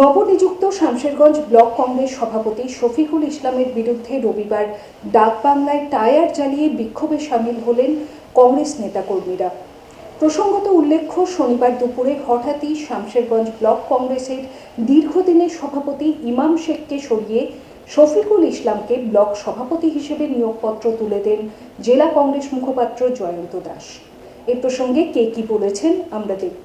নবনিযুক্ত শামশেরগঞ্জ ব্লক কংগ্রেস সভাপতি শফিকুল ইসলামের বিরুদ্ধে রবিবার ডাকবাংলায় টায়ার জ্বালিয়ে বিক্ষোভে সামিল হলেন কংগ্রেস নেতাকর্মীরা। প্রসঙ্গত উল্লেখ্য, শনিবার দুপুরে হঠাৎই শামশেরগঞ্জ ব্লক কংগ্রেসের দীর্ঘদিনের সভাপতি ইমাম শেখকে সরিয়ে শফিকুল ইসলামকে ব্লক সভাপতি হিসেবে নিয়োগপত্র তুলে দেন জেলা কংগ্রেস মুখপাত্র জয়ন্ত দাস। এ প্রসঙ্গে কে কি বলেছেন আমরা দেখব।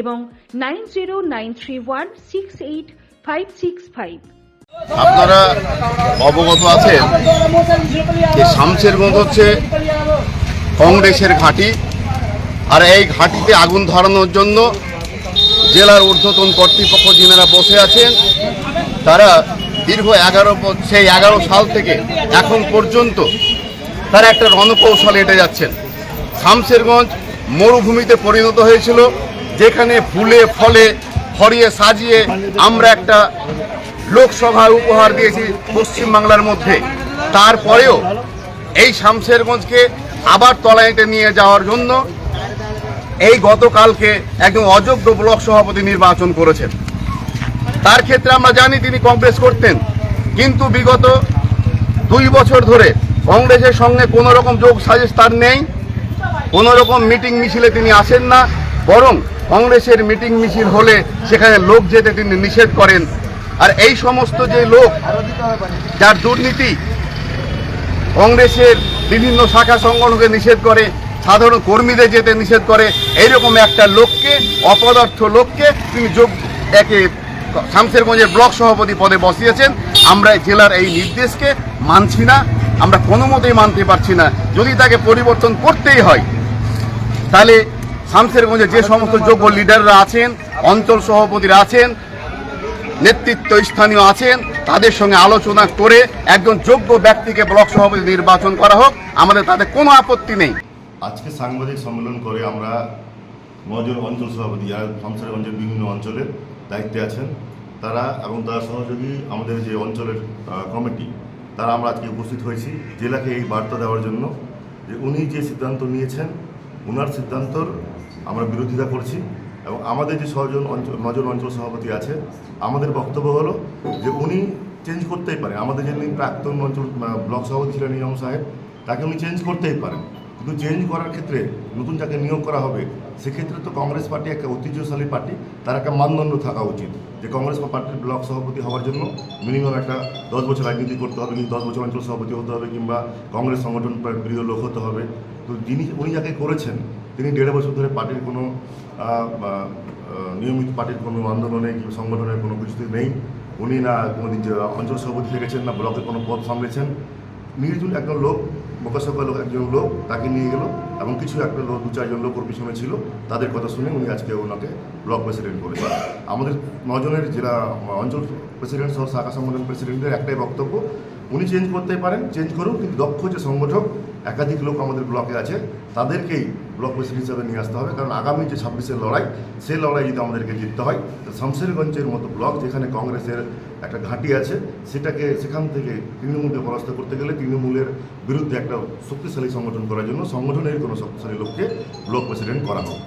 এবং nine zero nine three one six eight five six five. আপনারা অবগত আছেন যে শামশেরগঞ্জ হচ্ছে কংগ্রেসের ঘাঁটি, আর এই ঘাঁটিতে আগুন ধরানোর জন্য জেলার ঊর্ধ্বতন কর্তৃপক্ষ যিনারা বসে আছেন, তারা দীর্ঘ এগারো সেই এগারো সাল থেকে এখন পর্যন্ত তারা একটা রণকৌশল এটে যাচ্ছেন। শামসেরগঞ্জ মরুভূমিতে পরিণত হয়েছিল। যেখানে ফুলে ফলে ফরিয়ে সাজিয়ে আমরা একটা লোকসভা উপহার দিয়েছি পশ্চিমবাংলার মধ্যে। তারপরেও এই শামশেরগঞ্জকে আবার তলাইতে নিয়ে যাওয়ার জন্য এই গতকালকে একজন অযোগ্য ব্লক সভাপতি নির্বাচন করেছেন। তার ক্ষেত্রে আমরা জানি তিনি কংগ্রেস করতেন, কিন্তু বিগত দুই বছর ধরে কংগ্রেসের সঙ্গে কোনো রকম যোগ সাজেশ তার নেই, কোনো রকম মিটিং মিছিলে তিনি আসেন না, বরং কংগ্রেসের মিটিং মিছিল হলে সেখানে লোক যেতে তিনি নিষেধ করেন। আর এই সমস্ত যে লোক, যার দুর্নীতি কংগ্রেসের বিভিন্ন শাখা সংগঠনকে নিষেধ করে, সাধারণ কর্মীদের যেতে নিষেধ করে, এইরকম একটা লোককে, অপদার্থ লোককে তিনি যোগ, একে শামশেরগঞ্জের ব্লক সভাপতি পদে বসিয়েছেন। আমরা জেলার এই নির্দেশকে মানছি না, আমরা কোনো মতেই মানতে পারছি না। যদি তাকে পরিবর্তন করতেই হয়, তাহলে শামশেরগঞ্জে যে সমস্ত যোগ্য লিডাররা আছেন, অঞ্চল সভাপতিরা আছেন, নেতৃত্ব স্থানীয় আছেন, তাদের সঙ্গে আলোচনা করে একজন যোগ্য ব্যক্তিকে ব্লক সভাপতি নির্বাচন করা হোক, আমাদের তাতে কোনো আপত্তি নেই। আজকে সাংবাদিক সম্মেলন করে আমরা নজন অঞ্চল সভাপতি যারা শামসারগঞ্জের বিভিন্ন অঞ্চলের দায়িত্বে আছেন। তারা এবং তার সহযোগী আমাদের যে অঞ্চলের কমিটি, তারা আমরা আজকে উপস্থিত হয়েছি। জেলাকে এই বার্তা দেওয়ার জন্য যে উনি যে সিদ্ধান্ত নিয়েছেন ওনার সিদ্ধান্তর আমরা বিরোধিতা করছি এবং আমাদের যে ছজন অঞ্চল, নজন অঞ্চল সভাপতি আছে, আমাদের বক্তব্য হলো যে উনি চেঞ্জ করতেই পারেন আমাদের যিনি প্রাক্তন অঞ্চল ব্লক সভাপতি ছিলেন নিয়ম সাহেব, তাকে উনি চেঞ্জ করতেই পারেন। কিন্তু চেঞ্জ করার ক্ষেত্রে নতুন যাকে নিয়োগ করা হবে, সেক্ষেত্রে তো কংগ্রেস পার্টি একটা ঐতিহ্যশালী পার্টি। তার একটা মানদণ্ড থাকা উচিত যে কংগ্রেস পার্টির ব্লক সভাপতি হওয়ার জন্য মিনিমাম একটা দশ বছর রাজনীতি করতে হবে কিন্তু দশ বছর অঞ্চল সভাপতি হতে হবে কিংবা কংগ্রেস সংগঠন প্রিয় লোক হতে হবে। তো যিনি, উনি যাকে করেছেন, তিনি দেড় বছর ধরে পার্টির কোনো নিয়মিত পার্টির কোনো আন্দোলনে কিংবা সংগঠনের কোনো কিছুতে নেই। উনি না কোনোদিন অঞ্চল সভাপতি থেকেছেন, না ব্লকের কোনো পদ সামলেছেন। নির্জুল একজন লোক মোকাশকা লোক একজন লোক, তাকে নিয়ে গেল এবং কিছু একটা লোক, দু চারজন লোক ওর পিছনে ছিল। তাদের কথা শুনে উনি আজকে ওনাকে ব্লক প্রেসিডেন্ট করেছেন আমাদের নজনের জেলা অঞ্চল প্রেসিডেন্ট সহ শাখা সংগঠন প্রেসিডেন্টের একটাই বক্তব্য উনি চেঞ্জ করতেই পারেন চেঞ্জ করুন, কিন্তু দক্ষ যে সংগঠক, একাধিক লোক আমাদের ব্লকে আছে, তাদেরকেই ব্লক প্রেসিডেন্ট হিসাবে নিয়ে আসতে হবে, কারণ আগামী যে ছাব্বিশের লড়াই, সেই লড়াই যদি আমাদেরকে জিততে হয়, তো শামশেরগঞ্জের মতো ব্লক যেখানে কংগ্রেসের একটা ঘাঁটি আছে, সেটাকে, সেখান থেকে তৃণমূলকে পরাস্ত করতে গেলে তৃণমূলের বিরুদ্ধে একটা শক্তিশালী সংগঠন করার জন্য, সংগঠনের কোনো শক্তিশালী লোককে ব্লক প্রেসিডেন্ট করা হোক